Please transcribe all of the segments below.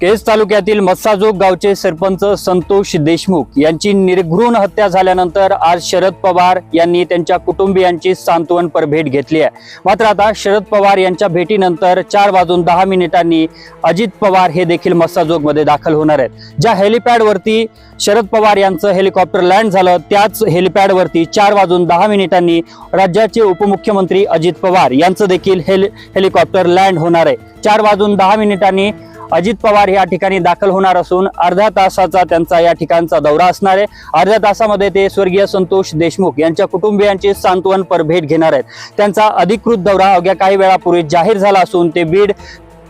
केज तालुक्यातील मत्साजोग गावचे सरपंच संतोष देशमुख यांची निर्घृण हत्या झाल्यानंतर आज शरद पवार यांनी त्यांच्या कुटुंबियांची सांत्वनपर भेट घेतली आहे. मात्र आता शरद पवार यांच्या भेटीनंतर चार वाजून दहा मिनिटांनी अजित पवार हे देखील मत्साजोगमध्ये दाखल होणार आहेत. ज्या हेलिपॅडवरती शरद पवार यांचं हेलिकॉप्टर लँड झालं त्याच हेलिपॅडवरती चार वाजून दहा मिनिटांनी राज्याचे उपमुख्यमंत्री अजित पवार यांचं देखील हेल हेलिकॉप्टर लँड होणार आहे. चार वाजून दहा मिनिटांनी अजित पवार या ठिकाणी दाखल होणार असून अर्ध्या तासाचा त्यांचा या ठिकाणचा दौरा असणार आहे. अर्ध्या तासामध्ये ते स्वर्गीय संतोष देशमुख यांच्या कुटुंबियांची सांत्वनपर भेट घेणार आहेत. त्यांचा अधिकृत दौरा अवघ्या काही वेळापूर्वी जाहीर झाला असून ते बीड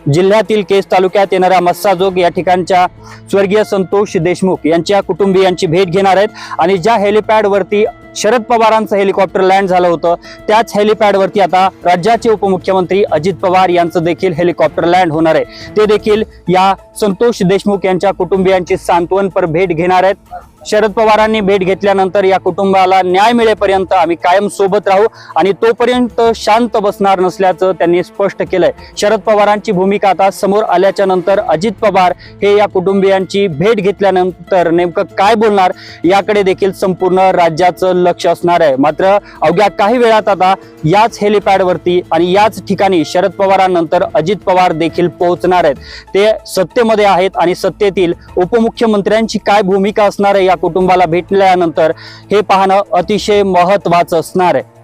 जिल्ह्यातील केस तालुक्यात येणाऱ्या मस्साजोग या ठिकाणच्या स्वर्गीय संतोष देशमुख यांच्या कुटुंबियांची भेट घेणार आहेत. आणि ज्या हेलिपॅडवरती शरद पवारांचं हेलिकॉप्टर लँड झालं होतं. त्याच हेलिपॅडवरती आता राज्याचे उपमुख्यमंत्री अजित पवार यांचं देखील हेलिकॉप्टर लँड होणार आहे. ते देखील या संतोष देशमुख यांच्या कुटुंबियांची सांत्वनपर भेट घेणार आहेत. शरद पवारांनी भेट घेतल्यानंतर या कुटुंबाला न्याय मिळेपर्यंत आम्ही कायम सोबत राहू आणि तोपर्यंत शांत बसणार नसल्याचं त्यांनी स्पष्ट केलंय. शरद पवारांची भूमिका आता समोर आल्याच्यानंतर अजित पवार हे या कुटुंबियांची भेट घेतल्यानंतर नेमकं काय बोलणार याकडे देखील संपूर्ण राज्याचं लक्ष असणार आहे. मात्र अवघ्या काही वेळात आता याच हेलिपॅडवरती आणि याच ठिकाणी शरद पवारांनंतर अजित पवार देखील पोहोचणार आहेत. ते सत्तेमध्ये आहेत आणि सत्तेतील उपमुख्यमंत्र्यांची काय भूमिका असणार आहे या कुटुंबाला भेटल्यानंतर हे पाहणं अतिशय महत्वाचं असणार आहे.